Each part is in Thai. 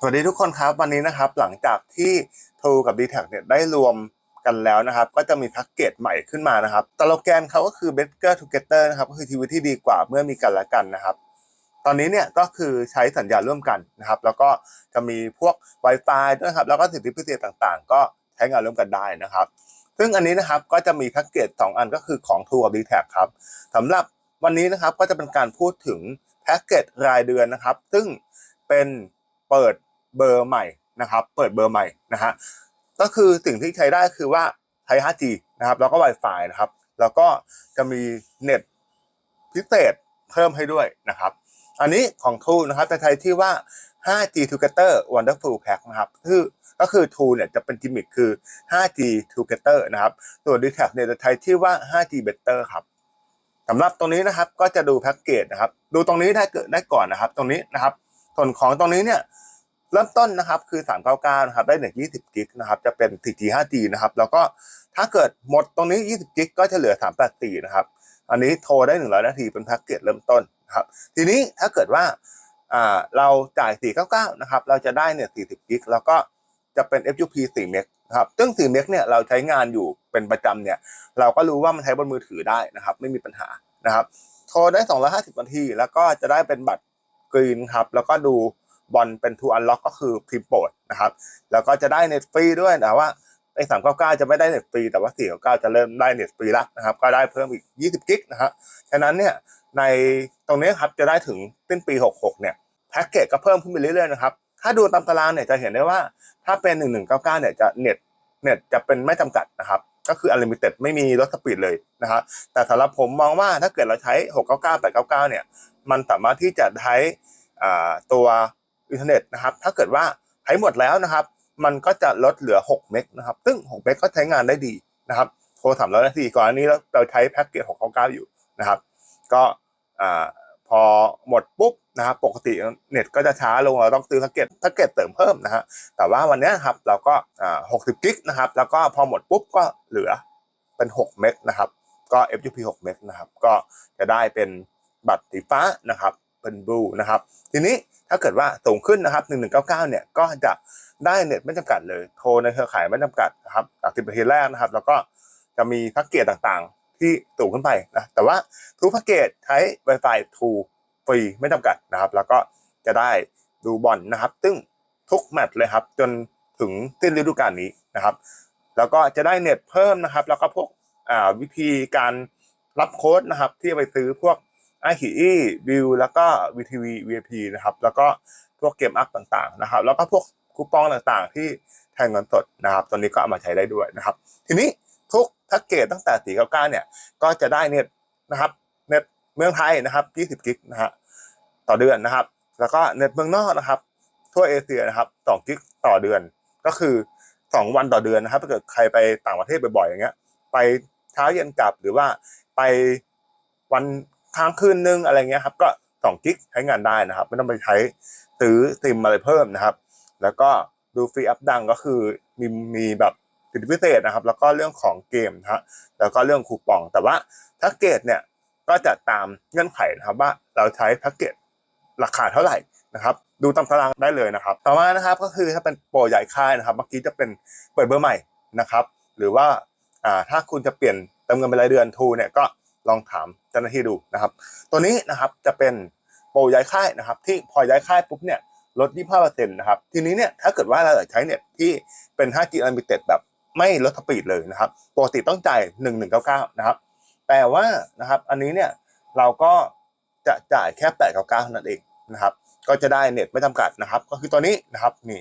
สวัสดีทุกคนครับวันนี้นะครับหลังจากที่ True กับ d t แทเนี่ยได้รวมกันแล้วนะครับ ก็จะมีแพ็กเกจใหม่ขึ้นมานะครับตโลแกนเขาก็คือ better together นะครับก็คือชีวิตที่ดีกว่าเมื่อมีกันและกันนะครับ ตอนนี้เนี่ยก็คือใช้สัญญาร่วมกันนะครับ แล้วก็จะมีพวก Wi-Fi ด้วยครับแล้วก็สิทธิพิเศษต่างๆ ก็ใช้งานร่วมกันได้นะครับ ซึ่งอันนี้นะครับก็จะมีแพ็กเกจ2อันก็คือของ True กับ d t แทครับสำหรับวันนี้นะครับก็จะเป็นการพูดถึงแพ็กเกจรายเดือนนะครับ ซึ่งเป็นเปิด เบอร์ใหม่นะครับ เปิดเบอร์ใหม่นะฮะก็คือสิ่งที่ใช้ได้คือว่าใช้ 5G นะครับ แล้วก็ Wi-Fi นะครับ แล้วก็จะมีเน็ตพิเศษเพิ่มให้ด้วยนะครับ อันนี้ของ True นะครับจะใช้ที่ว่า 5G Together Wonderful Pack นะครับคือก็คือ True เนี่ยจะเป็นกิมมิคคือ 5G Together นะครับ ส่วน d t แทเนี่ยจะใช้ที่ว่า 5G Better ครับสำหรับตรงนี้นะครับก็จะดูแพ็กเกจนะครับ ดูตรงนี้ได้เกิดได้ก่อนนะครับ ตรงนี้นะครับ ส่วนของตรงนี้เนี่ย เริ่มต้นนะครับคือ 399 นะครับ ได้เน็ต20กิกนะครับ จะเป็น 4G 5G นะครับ แล้วก็ถ้าเกิดหมดตรงนี้ 20กิกก็จะเหลือ 384 นะครับ อันนี้โทรได้ 100 นาทีเป็นแพ็กเกจเริ่มต้นนะครับ ทีนี้ถ้าเกิดว่าอ่าเราจ่าย 499 นะครับ เราจะได้เน็ต40กิกแล้วก็จะเป็น FUP 4เมกครับ ซึ่ง 4 เมกเนี่ยเราใช้งานอยู่เป็นประจำเนี่ย เราก็รู้ว่ามันใช้บนมือถือได้นะครับ ไม่มีปัญหานะครับ โทรได้ 250 นาที แล้วก็จะได้เป็นบัตรกรีนครับ แล้วก็ดู บอลเป็นทูอันล็อกก็คือพิมพ์โปรดนะครับ แล้วก็จะได้เน็ตฟรีด้วยแต่ว่าไอ้สามเก้าเก้าจะไม่ได้เน็ตฟรีแต่ว่าสี่เก้าเก้าจะเริ่มได้เน็ตฟรีแล้วนะครับ ก็ได้เพิ่มอีกยี่สิบกิกนะครับฉะนั้นเนี่ยในตรงนี้ครับจะได้ถึงสิ้นปีหกหกเนี่ยแพ็กเกจก็เพิ่มขึ้นไปเรื่อยๆนะครับ ถ้าดูตามตารางเนี่ยจะเห็นได้ว่าถ้าเป็นหนึ่งหนึ่งเก้าเก้าเนี่ยจะเน็ตเน็ตจะเป็นไม่จำกัดนะครับก็คือ unlimited ไม่มีลดสปีดเลยนะครับแต่สำหรับผมมองว่าถ้าเกิดเราใช้ 699 899 เนี่ย มันสามารถที่จะใช้ตัว อินเทอร์เน็ตนะครับ ถ้าเกิดว่าใช้หมดแล้วนะครับ มันก็จะลดเหลือ 6 เมกนะครับ ซึ่ง 6 เมกก็ใช้งานได้ดีนะครับโทร300นาทีก่อนอันนี้เราใช้แพ็กเกจ699อยู่นะครับ ก็อ่าพอหมดปุ๊บนะครับ ปกติเน็ตก็จะช้าลงเราต้องซื้อแพ็กเกจแพ็กเกจเติมเพิ่มนะฮะแต่ว่าวันนี้ครับเราก็อ่า60กิกนะครับ แล้วก็พอหมดปุ๊บก็เหลือเป็น6เมกนะครับ ก็ FUP 6 เมกนะครับ ก็จะได้เป็นบัตรสีฟ้านะครับ เป็นบลูนะครับทีนี้ถ้าเกิดว่าสูงขึ้นนะครับ 1199 เนี่ยก็จะได้เน็ตไม่จำกัดเลยโทรในเครือข่ายไม่จำกัดนะครับจาก10นาทีแรกนะครับ แล้วก็จะมีแพ็กเกจต่างๆ ที่สูงขึ้นไปนะแต่ว่าทุกแพ็กเกจใช้ Wi-Fi 2ฟรีไม่จำกัดนะครับ แล้วก็จะได้ดูบอลนะครับ ซึ่งทุกแมตช์เลยครับ จนถึงสิ้นฤดูกาลนี้นะครับ แล้วก็จะได้เน็ตเพิ่มนะครับ แล้วก็พวกวิธีการรับโค้ดนะครับ ที่ไปซื้อพวก ไอคีอีวิวแล้วก็ VTV VIP นะครับ แล้วก็พวกเกมอัพต่างๆนะครับ แล้วก็พวกคูปองต่างๆ ที่แทนเงินสดนะครับ ตอนนี้ก็เอามาใช้ได้ด้วยนะครับ ทีนี้ทุกแพ็กเกจตั้งแต่499เนี่ย ก็จะได้เน็ตนะครับ เน็ตเมืองไทยนะครับ20กิกนะฮะต่อเดือนนะครับ แล้วก็เน็ตเมืองนอกนะครับทั่วเอเชียนะครับ2กิกต่อเดือน ก็คือ2วันต่อเดือนนะครับถ้าเกิดใครไปต่างประเทศบ่อยๆอย่างเงี้ย ไปเช้าเย็นกลับหรือว่าไปวัน ค้างคืนนึงอะไรเงี้ยครับก็2กิกใช้งานได้นะครับ ไม่ต้องไปใช้ซื้อซิมอะไรเพิ่มนะครับ แล้วก็ดูฟรีอัพดังก็คือมีมีแบบสิทธิพิเศษนะครับ แล้วก็เรื่องของเกมนะฮะแล้วก็เรื่องคูปอง แต่ว่าแพ็กเกจเนี่ยก็จะตามเงื่อนไขนะครับว่าเราใช้แพ็กเกจราคาเท่าไหร่นะครับ ดูตามตารางได้เลยนะครับ ต่อมานะครับก็คือถ้าเป็นโปรใหญ่ค่ายนะครับ เมื่อกี้จะเป็นเปิดเบอร์ใหม่นะครับ หรือว่าอ่าถ้าคุณจะเปลี่ยนเติมเงินเป็นรายเดือนทูเนี่ยก็ ลองถามเจ้าหน้าที่ดูนะครับ ตัวนี้นะครับจะเป็นโปรย้ายค่ายนะครับ ที่พอย้ายค่ายปุ๊บเนี่ยลด 25%นะครับ ทีนี้เนี่ยถ้าเกิดว่าเราอยากใช้เน็ตที่เป็น 5G Unlimited แบบไม่ลดสปีดเลยนะครับ ปกติต้องจ่าย 1199 นะครับ แต่ว่านะครับอันนี้เนี่ยเราก็จะจ่ายแค่ 899เท่านั้นเองนะครับ ก็จะได้เน็ตไม่จำกัดนะครับ ก็คือตัวนี้นะครับนี่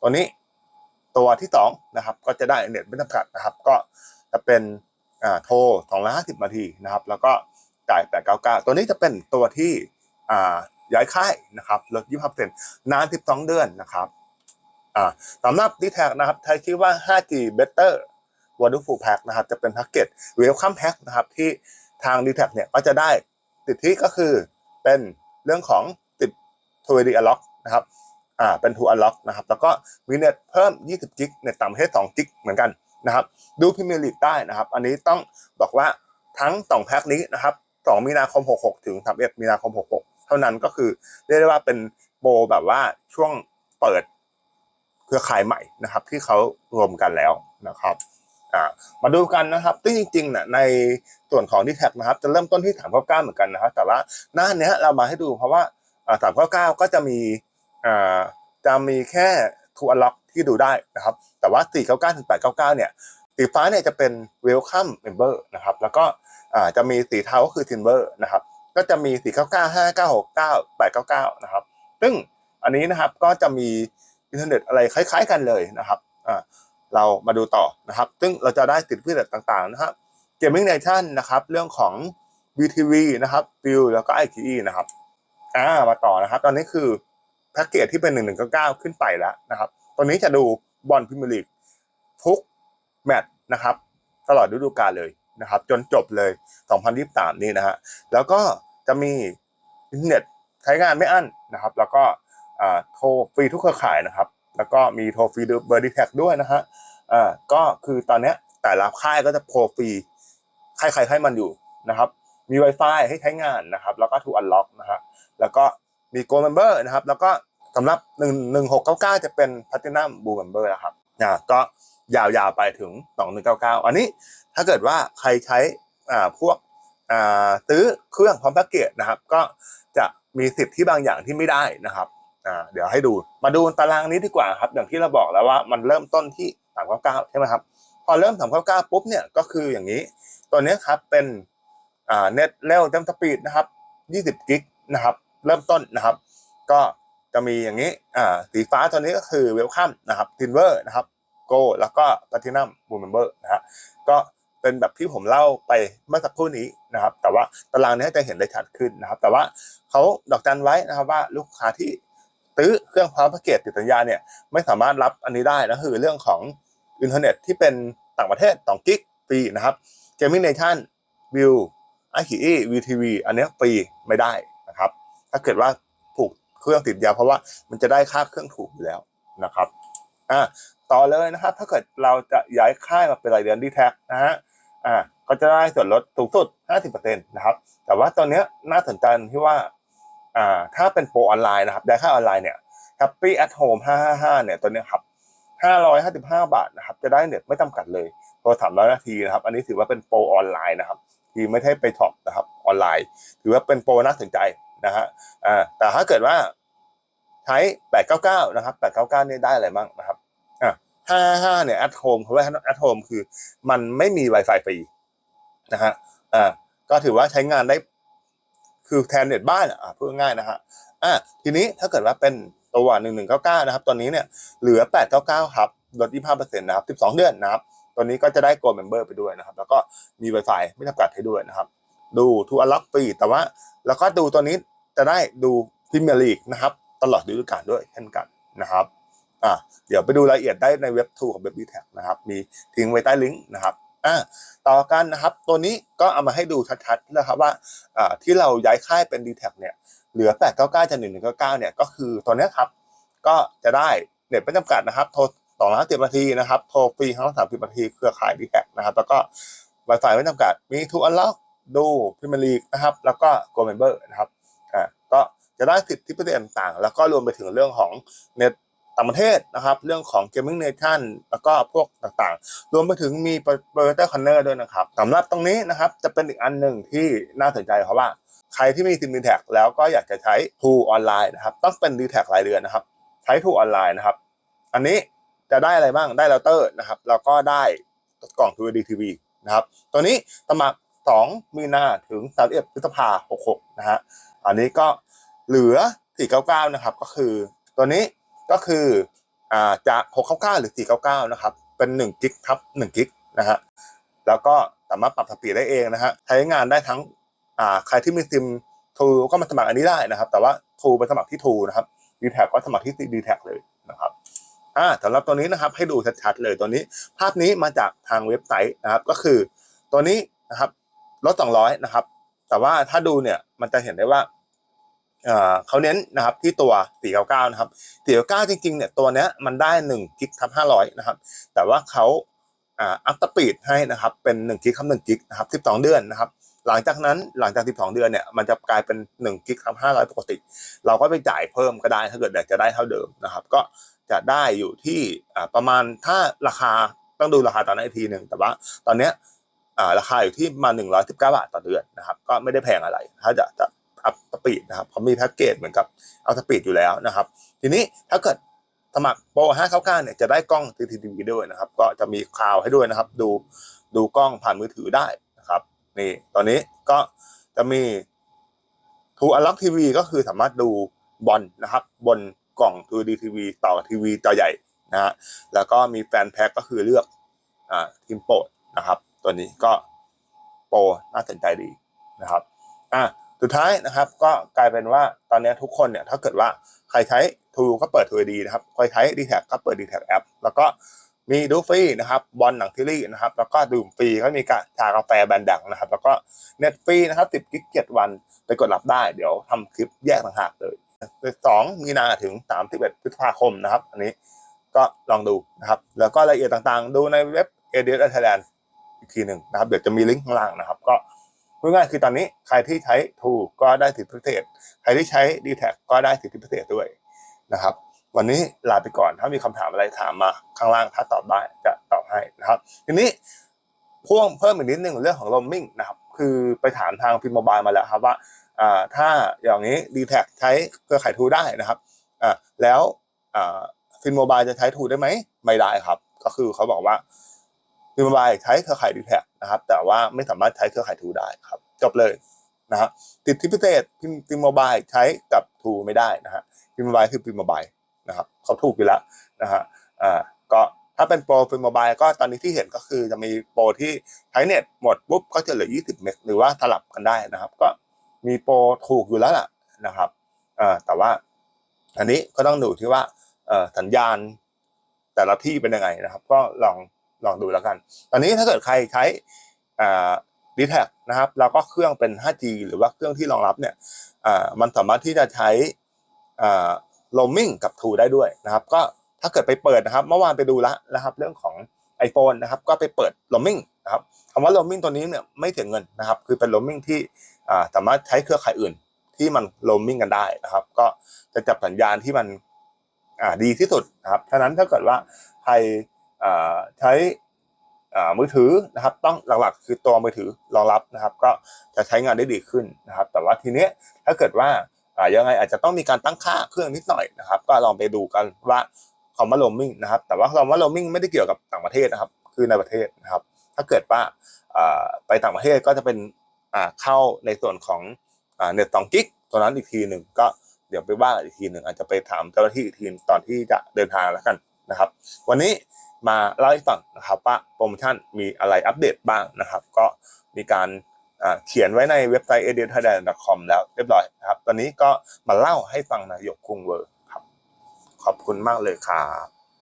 ตัวนี้ตัวที่สองนะครับก็จะได้เน็ตไม่จำกัดนะครับ ก็จะเป็น โทร250นาทีนะครับ แล้วก็จ่าย 899 ตัวนี้จะเป็นตัวที่อ่าย้ายค่ายนะครับลด25%นาน 12 เดือนนะครับอ่าสำหรับ d t แท็กนะครับใช้ชื่อว่า 5G Better Wonderful Pack นะครับ จะเป็นแพ็กเกจ Welcome Pack นะครับที่ทาง d t แทเนี่ยก็จะได้สิทธิก็คือเป็นเรื่องของติด t w ดีอล็อกนะครับ อ่า เป็น True Unlock นะครับ แล้วก็มีเน็ตเพิ่ม 20 กิก เน็ตต่างประเทศ2กิกเหมือนกัน นะครับ ดูพรีเมียร์ลีกได้นะครับ อันนี้ต้องบอกว่าทั้งสองแพ็คนี้นะครับ2มีนาคม 66 ถึง31มีนาคม 66 เท่านั้นก็คือเรียกได้ว่าเป็นโปรแบบว่าช่วงเปิดเครือข่ายใหม่นะครับ ที่เขารวมกันแล้วนะครับมาดูกันนะครับซึ่งจริงๆเนี่ยในส่วนของ d t แท็นะครับ จะเริ่มต้นที่3 9 9เก้าเหมือนกันนะครับ แต่ว่าหน้าเนี้ยเรามาให้ดูเพราะว่าสามเก้าเก้าก็จะมีจะมีแค่ทูอัลล็อก ที่ดูได้นะครับ แต่ว่า 499ถึง899 เนี่ย สีฟ้าเนี่ยจะเป็น welcome member นะครับ แล้วก็อ่าจะมีสีเทาก็คือ timber นะครับ ก็จะมี 499 5969 899 นะครับ ซึ่งอันนี้นะครับก็จะมีอินเทอร์เน็ตอะไรคล้าย ๆ กันเลยนะครับอ่าเรามาดูต่อนะครับ ซึ่งเราจะได้สิทธิพิเศษต่างๆนะครับ Gaming Nation นะครับ เรื่องของ VTV นะครับ View แล้วก็ ITE นะครับอ่ามาต่อนะครับ ตอนนี้คือแพ็กเกจที่เป็น 1199 ขึ้นไปแล้วนะครับ ตอนนี้จะดูบอลพรีเมียร์ลีกทุกแมตช์นะครับ ตลอดฤดูกาลเลยนะครับ จนจบเลย 2023 นี้นะฮะแล้วก็จะมีอินเทอร์เน็ตใช้งานไม่อั้นนะครับ แล้วก็โทรฟรีทุกเครือข่ายนะครับ แล้วก็มีโทรฟรีเบอร์ดีแท็กด้วยนะฮะอ่าก็คือตอนนี้แต่ละค่ายก็จะโทรฟรีใครๆให้มันอยู่นะครับ มี Wi-Fi ให้ใช้งานนะครับ แล้วก็ทูอันล็อกนะฮะแล้วก็มี Gold Member นะครับ แล้วก็ สำหรับ 1 1 6 9 9 จะเป็น Platinum Blue Member นะครับอ่าก็ยาวๆไปถึง 2199 อันนี้ถ้าเกิดว่าใครใช้อ่าพวกอ่าซื้อเครื่องพร้อมแพ็กเกจนะครับ ก็จะมีสิทธิ์ที่บางอย่างที่ไม่ได้นะครับอ่าเดี๋ยวให้ดูมาดูตารางนี้ดีกว่าครับ อย่างที่เราบอกแล้วว่ามันเริ่มต้นที่ 399 ใช่ไหมครับ พอเริ่ม 399 ปุ๊บเนี่ยก็คืออย่างนี้ ตัวนี้ครับเป็นอ่าเน็ตเร็วเต็มสปีดนะครับ 20 กิกนะครับ เริ่มต้นนะครับ ก็ จะมีอย่างนี้อ่าสีฟ้าตัวนี้ก็คือเวลคัมนะครับทินเวอร์นะครับโกแล้วก็พ l ทินัมบูมเมมเบอร์นะฮะก็เป็นแบบที่ผมเล่าไปเมื่อสักครู่นี้นะครับ แต่ว่าตารางนี้จะเห็นได้ชัดขึ้นนะครับ แต่ว่าเขาดอกจันไว้นะครับว่าลูกค้าที่ซื้อเครื่องพร้อมแพ็กเกจติดสัญญาเนี่ยไม่สามารถรับอันนี้ได้นะคือเรื่องของอินเทอร์เน็ตที่เป็นต่างประเทศ2กิกฟรีนะครับ Gaming Nation View ไอคีวีทีวีอันนี้ฟรีไม่ได้นะครับ ถ้าเกิดว่า เครื่องติดยาวเพราะว่ามันจะได้ค่าเครื่องถูกอยู่แล้วนะครับอ่าต่อเลยนะครับ ถ้าเกิดเราจะย้ายค่ายมาเป็นรายเดือนดีแท็กนะฮะอ่าก็จะได้ส่วนลดสูงสุด 50%นะครับ แต่ว่าตอนนี้น่าสนใจที่ว่าอ่าถ้าเป็นโปรออนไลน์นะครับย้ค่าออนไลน์เนี่ย Happy at Home 555 เนี่ยตัวนี้ยครับ555 บาทนะครับ จะได้เน็ตไม่จำกัดเลยโทร300นาทีนะครับ อันนี้ถือว่าเป็นโปรออนไลน์นะครับ ที่ไม่ได้ไปช็อปนะครับออนไลน์ ถือว่าเป็นโปรน่าสนใจ นะฮะอ่าแต่ถ้าเกิดว่าใช้ 899 นะครับ 899 เนี่ยได้อะไรบ้างนะครับอ่า55 เนี่ย at home เพราะว่า at home คือมันไม่มี Wi-Fi ฟรีนะฮะอ่าก็ถือว่าใช้งานได้คือแทนเน็ตบ้านอะพูดง่ายนะฮะอ่าทีนี้ถ้าเกิดว่าเป็นตัว1199 นะครับ ตอนนี้เนี่ยเหลือ 899 ครับลด25%นะครับ 12 เดือนนะครับตัวนี้ก็จะได้ Gold Member ไปด้วยนะครับ แล้วก็มี Wi-Fi ไม่จำกัดให้ด้วยนะครับ ดูทูอัลล็อกฟรีแต่ว่าแล้วก็ดูตัวนี้จะได้ดูพรีเมียร์ลีกนะครับ ตลอดฤดูกาลด้วยเช่นกันนะครับอ่าเดี๋ยวไปดูรายละเอียดได้ในเว็บทูของเว็บดีแท็นะครับ มีทิ้งไว้ใต้ลิงก์นะครับอ่าต่อกันนะครับ ตัวนี้ก็เอามาให้ดูชัดๆนะครับว่าอ่าที่เราย้ายค่ายเป็นดีแท็เนี่ยเหลือ 899จาก1199เนี่ยก็คือตัวนี้ครับ ก็จะได้เน็ตไม่จำกัดนะครับโทรสองร้อยสิบนาทีนะครับ โทรฟรีทั้งสามสิบนาที เครือข่ายดีแท็นะครับ แล้วก็ Wi-Fi ไม่จำกัด มีทูอันล็อก ดูพรีเมียร์ลีกนะครับ แล้วก็โกลเมมเบอร์นะครับอ่าก็จะได้สิทธิพิเศษต่างๆ แล้วก็รวมไปถึงเรื่องของเน็ตต่างประเทศนะครับ เรื่องของ Gaming Nation แล้วก็พวกต่างๆ รวมไปถึงมีเบอร์เตอร์คอนเนอร์ด้วยนะครับสำหรับตรงนี้นะครับ จะเป็นอีกอันหนึ่งที่น่าสนใจเพราะว่า ใครที่มีซิมดีแท็กแล้วก็อยากจะใช้ทูออนไลน์นะครับ ต้องเป็นดีแท็กรายเดือนนะครับ ใช้ทูออนไลน์นะครับ อันนี้จะได้อะไรบ้าง ได้เราเตอร์นะครับ แล้วก็ได้กล่อง 2D TV นะครับ ตัวนี้สมัคร 2 มีนาถึง31พฤษภา66 นะฮะ อันนี้ก็เหลือ 499 นะครับ ก็คือ ตัวนี้ก็คืออ่าจาก 699 หรือ 499 นะครับ เป็น1กิกทับ1กิกนะฮะ แล้วก็สามารถปรับสปีดได้เองนะฮะ ใช้งานได้ทั้งอ่าใครที่มีซิมทูก็มาสมัครอันนี้ได้นะครับ แต่ว่าทูไปสมัครที่ทูนะครับดีแท็กก็สมัครที่ดีแท็กเลยนะครับอ่าสำหรับตัวนี้นะครับให้ดูชัดๆเลยตัวนี้ ภาพนี้มาจากทางเว็บไซต์นะครับ ก็คือตัวนี้นะครับ ลด200นะครับ แต่ว่าถ้าดูเนี่ยมันจะเห็นได้ว่าเอ่อเขาเน้นนะครับที่ตัว 499 นะครับ 499 จริงๆ เนี่ยตัวเนี้ยมันได้1กิกทับ500 นะครับ แต่ว่าเขาอ่าอัพสปีดให้นะครับเป็น1กิกทับ1กิกนะครับ 12 เดือนนะครับ หลังจากนั้นหลังจาก 12 เดือนเนี่ยมันจะกลายเป็น1กิกทับ500 ปกติ เราก็ไปจ่ายเพิ่มก็ได้ถ้าเกิดอยากจะได้เท่าเดิมนะครับ ก็จะได้อยู่ที่อ่าประมาณถ้าราคาต้องดูราคาตอนนั้นอีกทีหนึ่งแต่ว่าตอนเนี้ย ราคาอยู่ที่มาหนึ่งร้อยสิบเก้าบาทต่อเดือนนะครับ ก็ไม่ได้แพงอะไร ถ้าจะจะอัพสปีดนะครับเขามีแพ็กเกจเหมือนกับเอาสปีดอยู่แล้วนะครับ ทีนี้ถ้าเกิดสมัครโปรห้าเก้าก้าเนี่ยจะได้กล้อง CCTV ด้วยนะครับ ก็จะมีคลาวให้ด้วยนะครับ ดูดูกล้องผ่านมือถือได้นะครับ นี่ตอนนี้ก็จะมีทูอัลล็อกทีวีก็คือสามารถดูบอลนะครับ บนกล่อง 2D TV ต่อทีวีจอใหญ่นะฮะแล้วก็มีแฟนแพ็กก็คือเลือกอ่าทีมโปรดนะครับ ตัวนี้ก็โปรน่าสนใจดีนะครับอะสุดท้ายนะครับก็กลายเป็นว่าตอนนี้ทุกคนเนี่ยถ้าเกิดว่าใครใช้ทูก็เปิดทูดีนะครับใครใช้ดีแท็ก็เปิดดีแท็แอปแล้วก็มีดูฟรีนะครับบอลหนังทีรี่นะครับ แล้วก็ดื่มฟรีก็มีกาชากาแฟแบรนด์ดังนะครับ แล้วก็เน็ตฟรีนะครับ10กิกเจ็ดวันไปกดรับได้เดี๋ยวทำคลิปแยกต่างหากเลยสองมีนาถึงสามสิบเอ็ดพฤษภาคมนะครับ อันนี้ก็ลองดูนะครับ แล้วก็รายละเอียดต่างๆ ดูในเว็บเอเดียไทยแลนด์ อีกทีหนึ่งนะครับ เดี๋ยวจะมีลิงก์ข้างล่างนะครับ ก็พูดง่ายๆคือตอนนี้ใครที่ใช้ทูก็ได้สิทธิพิเศษใครที่ใช้ดีแท็ก็ได้สิทธิพิเศษด้วยนะครับ วันนี้ลาไปก่อนถ้ามีคำถามอะไรถามมาข้างล่างถ้าตอบได้จะตอบให้นะครับ ทีนี้พ่วงเพิ่มอีกนิดนึงเรื่องของ roaming นะครับคือไปถามทางฟินโมบายมาแล้วครับว่าอ่าถ้าอย่างนี้ d t แทใช้เครือข่ายทูได้นะครับอ่าแล้วอ่าฟินโมบายจะใช้ทูได้ไหมไม่ได้ครับ ก็คือเขาบอกว่า ฟินโมบายใช้เครือข่าย d t แทนะครับ แต่ว่าไม่สามารถใช้เครือข่ายทูได้ครับจบเลยนะครับติดที่พิเศษฟินโมบายใช้กับทูไม่ได้นะฮะฟินโมบายคือฟินโมบายนะครับเขาถูกอยู่แล้วนะฮะอ่าก็ถ้าเป็นโปรฟินโมบายก็ตอนนี้ที่เห็นก็คือจะมีโปรที่ใช้เน็ตหมดปุ๊บก็จะเหลือ 20 เมกหรือว่าสลับกันได้นะครับ ก็มีโปรถูกอยู่แล้วล่ะนะครับอ่อแต่ว่าอันนี้ก็ต้องดูที่ว่าเอ่อสัญญาณแต่ละที่เป็นยังไงนะครับ ก็ลอง ลองดูแล้วกัน ตอนนี้ถ้าเกิดใครใช้ดีแท็นะครับแล้วก็เครื่องเป็น 5G หรือว่าเครื่องที่รองรับเนี่ยมันสามารถที่จะใช้ roaming กับ True ได้ด้วยนะครับ ก็ถ้าเกิดไปเปิดนะครับ เมื่อวานไปดูละนะครับ เรื่องของ iPhone นะครับ ก็ไปเปิด roaming นะครับคำว่า roaming ตัวนี้เนี่ยไม่เสียเงินนะครับ คือเป็น roaming ที่สามารถใช้เครือข่ายอื่นที่มัน roaming กันได้นะครับ ก็จะจับสัญญาณที่มันดีที่สุดนะครับฉะนั้นถ้าเกิดว่าใคร ใช้มือถือนะครับต้องหลักๆ คือตัวมือถือรองรับนะครับ ก็จะใช้งานได้ดีขึ้นนะครับ แต่ว่าทีเนี้ยถ้าเกิดว่ายังไงอาจจะต้องมีการตั้งค่าเครื่องนิดหน่อยนะครับ ก็ลองไปดูกันว่าคำว่า roaming นะครับ แต่ว่าคำว่า roaming ไม่ได้เกี่ยวกับต่างประเทศนะครับ คือในประเทศนะครับ ถ้าเกิดว่าไปต่างประเทศก็จะเป็นเข้าในส่วนของเน็ตสองกิกตัวนั้นอีกทีหนึ่งก็เดี๋ยวไปว่าอีกทีหนึ่งอาจจะไปถามเจ้าหน้าที่อีกทีตอนที่จะเดินทางแล้วกัน นะครับ วันนี้มาเล่าให้ฟังนะครับว่าโปรโมชั่นมีอะไรอัปเดตบ้างนะครับ ก็มีการเขียนไว้ในเว็บไซต์ a d i t h a i l a n d c o m แล้วเรียบร้อยนะครับ ตอนนี้ก็มาเล่าให้ฟังนายกคุงเวอร์ครับ ขอบคุณมากเลยครับ